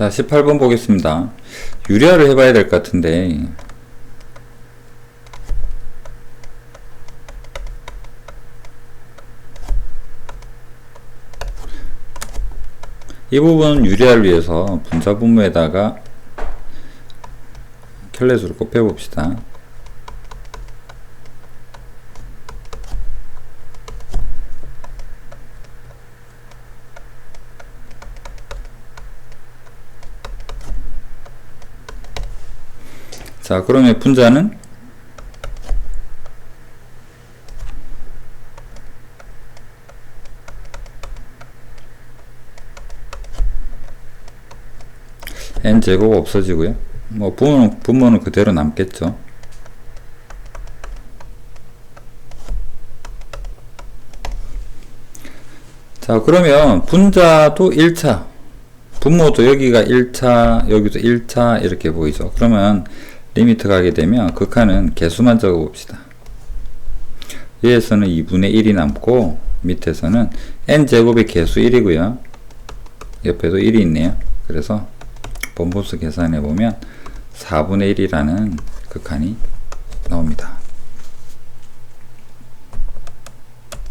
자, 18번 보겠습니다. 유리화를 해봐야 될 것 같은데, 이 부분은 유리화를 위해서 분자 분모에다가 켤레수를 꼭 빼봅시다. 자, 그러면 분자는 n 제곱 없어지고요. 뭐 분모는, 분모는 그대로 남겠죠. 자, 그러면 분자도 1차, 분모도 여기가 1차, 여기도 1차 이렇게 보이죠. 그러면 리미트 가게 되면 극한은 개수만 적어 봅시다. 위에서는 2분의 1이 남고 밑에서는 n제곱의 개수 1이고요. 옆에도 1이 있네요. 그래서 번분수 계산해 보면 4분의 1이라는 극한이 나옵니다.